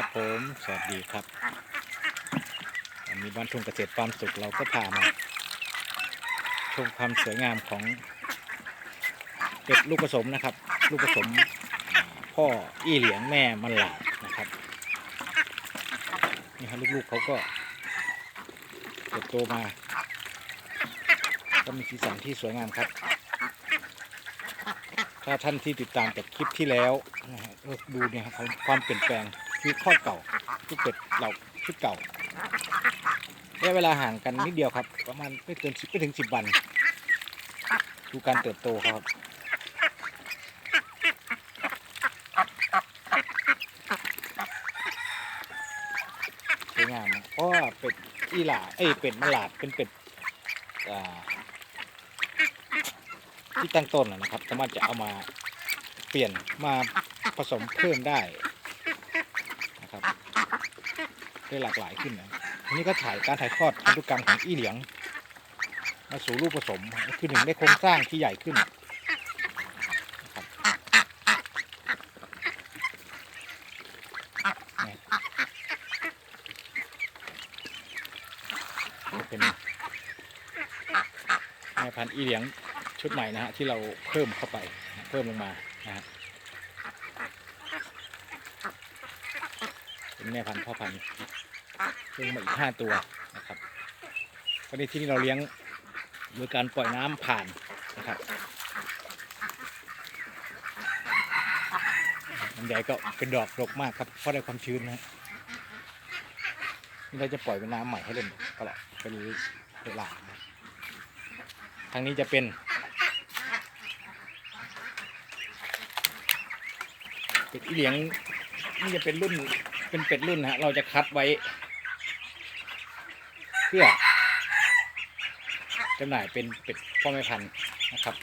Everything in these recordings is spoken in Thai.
ครับผม สวัสดีครับวันนี้บ้านทุ่งเกษตรฟามสุขเราก็พามาชมความสวยงามของเป็ดลูกผสมนะครับ ลูกผสมพ่ออี้เหลียงแม่มันหลาดนะครับนี่ครับลูกๆเขาก็เติบโตมา ก็มีสีสันที่สวยงามครับ ถ้าท่านที่ติดตามจากคลิปที่แล้วดูเนี่ยครับความเปลี่ยนแปลง คือข้อเก่าชุดเป็ดเราชุดเก่าระยะเวลาห่างกันนิดเดียวครับ ประมาณไม่เกินสิบไม่ถึงสิบวัน ดูการเติบโตครับสวยงามเพราะว่าเป็ดอีหล่าเอ้ยเป็ดมะหลาดเป็นเป็ดอ่าที่ตั้งต้นนะครับ สามารถจะเอามาเปลี่ยนมาผสมเพิ่มได้นะครับ ได้หลากหลายขึ้นนะทีนี้ก็ถ่ายการถ่ายทอดพันธุกรรมของอี้เหลียง มาสู่ลูกผสมคือหนึ่งได้โครงสร้างที่ใหญ่ขึ้นเป็นแม่พันธุ์อี้เหลียงชุดใหม่นะฮะที่เราเพิ่มเข้าไปเพิ่มลงมานะฮะ เป็นแม่พันธุ์พ่อพันธุ์เพิ่มมาอีกห้าตัวนะครับก็ในที่นี้เราเลี้ยงโดยการปล่อยน้ำผ่านนะครับลำไยก็เป็นดอกดกมากครับเพราะได้ความชื้นนะนี่เราจะปล่อยเป็นน้ำใหม่ให้เล่นตลอดเป็นเวลานะทางนี้จะเป็น เป็ดอีเหลียงนี่จะเป็นรุ่น เป็นเป็ดรุ่นนะฮะ เราจะคัดไว้ เพื่อจำหน่ายเป็นเป็ดพ่อแม่พันธุ์นะครับ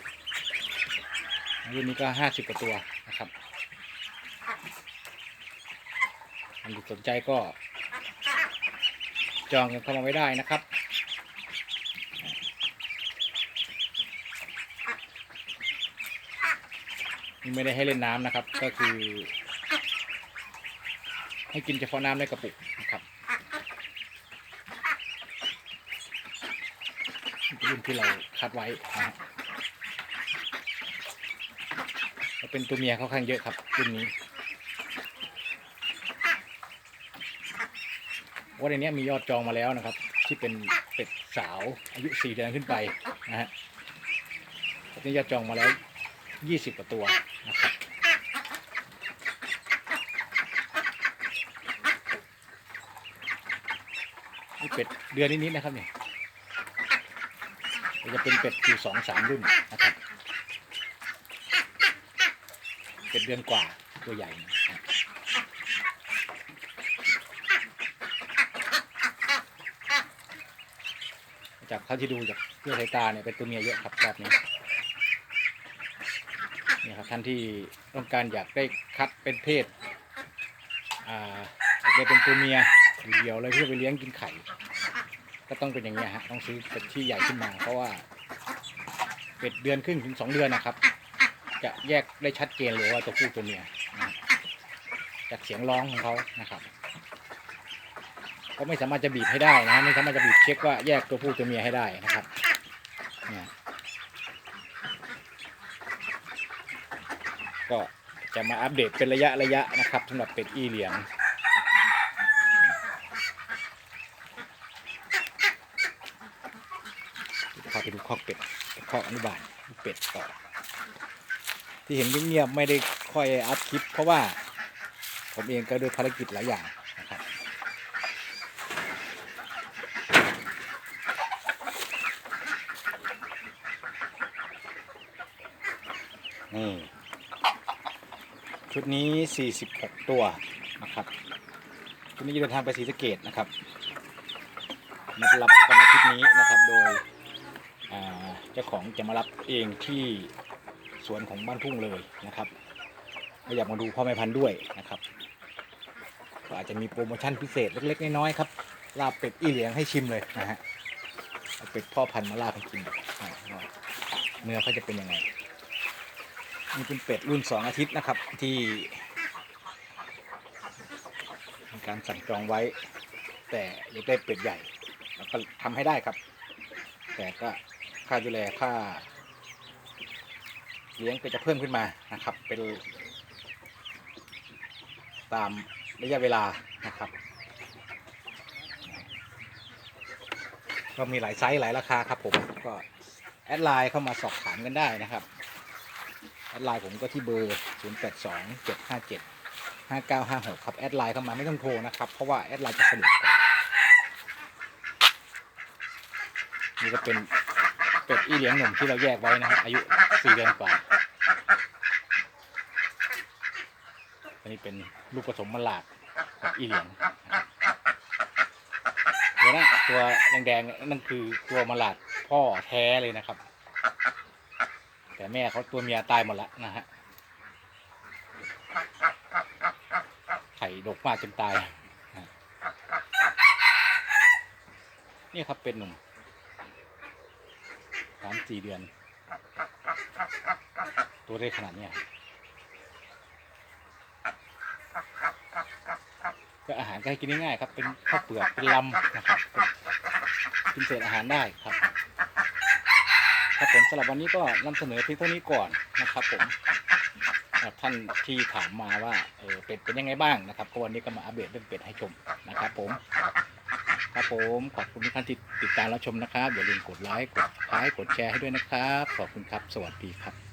รุ่นนี้ก็ห้าสิบกว่าตัวนะครับอันสนใจก็ จองกันเข้ามาไว้ได้นะครับไม่ได้ให้เล่นน้ำนะครับ ก็คือ ให้กินเฉพาะน้ำในกระปุกนะครับรุ่นที่เราคัดไว้นะฮะแล้วเป็นตัวเมียค่อนข้างเยอะครับรุ่นนี้ว่าในนี้มียอดจองมาแล้วนะครับ ที่เป็นเป็ดสาวอายุสี่เดือนขึ้นไปนะฮะตอนนี้ยอดจองมาแล้วยี่สิบกว่าตัวนะครับ เป็ดเดือนนิดๆนะครับเนี่ยจะเป็นเป็ดอยู่สองสามรุ่นนะครับ เป็ดเดือนกว่าตัวใหญ่จากเท่าที่ดูจากเพื่อสายตาเนี่ยเป็นตัวเมียเยอะครับรอบนี้นี่ครับท่านที่ต้องการอยากได้คัดเป็นเพศ อ่าอยากได้เป็นตัวเมีย อยู่เดียวเลยเพื่อไปเลี้ยงกินไข่ ก็ต้องเป็นอย่างนี้ยฮะต้องซื้อเป็ดที่ใหญ่ขึ้นมา เพราะว่าเป็ดเดือนครึ่งถึงสองเดือนนะครับ จะแยกได้ชัดเจนเลยว่าตัวผู้ตัวเมียจากเสียงร้องของเขานะครับก็ไม่สามารถจะบีบให้ได้นะไม่สามารถจะบีบเช็คว่าแยกตัวผู้ตัวเมียให้ได้นะครับเนี่ยก็จะมาอัปเดตเป็นระยะระยะนะครับสำหรับเป็ดอีเหลียง ไปดูคอกเป็ดคอกอนุบาลเป็ดต่อ ที่เห็นเงียบๆไม่ได้ค่อยอัพคลิป เพราะว่าผมเองก็ด้วยภารกิจหลายอย่างนะครับนี่ชุดนี้ 46 ตัวนะครับชุดนี้เดินทางไปศรีสะเกดนะครับนัดรับวันอาทิตย์นี้นะครับโดย เจ้าของจะมารับเองที่สวนของบ้านทุ่งเลยนะครับก็อยากมาดูพ่อแม่พันธุ์ด้วยนะครับ ก็อาจจะมีโปรโมชั่นพิเศษเล็กๆน้อยๆครับลาบเป็ดอีเหลียงให้ชิมเลยนะฮะเอาเป็ดพ่อพันธุ์มาลาบให้กินเนื้อเขาจะเป็นยังไงนี่เป็นเป็ดรุ่นสองอาทิตย์นะครับที่มีการสั่งจองไว้ แต่อยากได้เป็ดใหญ่ แล้วก็ทำให้ได้ครับ แต่ก็ ค่าดูแลค่า เลี้ยงก็จะเพิ่มขึ้นมานะครับ เป็น ตามระยะเวลานะครับ ก็มีหลายไซส์หลายราคาครับผมก็แอดไลน์เข้ามาสอบถามกันได้นะครับแอดไลน์ผมก็ที่เบอร์ 0 8 2 7 5 7 5 9 5 6 ครับแอดไลน์เข้ามาไม่ต้องโทรนะครับ เพราะว่าแอดไลน์จะสะดวกกว่านี่ก็เป็น เป็ดอีเหลียงหนุ่มที่เราแยกไว้นะครับอายุ4เดือนกว่าอันนี้เป็นลูกผสมมลาดกับอีเหลียงตัวนั้นตัวแดงๆเนี่ยนั่นคือตัวมลาดพ่อแท้เลยนะครับ แต่แม่เขาตัวเมียตายหมดแล้วนะฮะไข่ดกมากจนตาย นี่ครับเป็นหนุ่มามสี่เดือน ตัวได้ขนาดเนี้ยก็อาหารก็ให้กินง่ายๆครับ เป็นข้าวเปลือกเป็นลำนะครับ กินเศษอาหารได้ครับครับผมสำหรับวันนี้ก็นำเสนอเพียงเท่านี้ก่อนนะครับผมท่านที่ถามมาว่าเออเป็ดเป็นยังไงบ้างนะครับก็วันนี้ก็มาอัปเดตเรื่องเป็ดให้ชมนะครับผม ครับผมขอบคุณทุกท่านที่ติดตามรับชมนะครับ อย่าลืมกดไลค์กดไลค์กดแชร์ให้ด้วยนะครับ ขอบคุณครับ สวัสดีครับ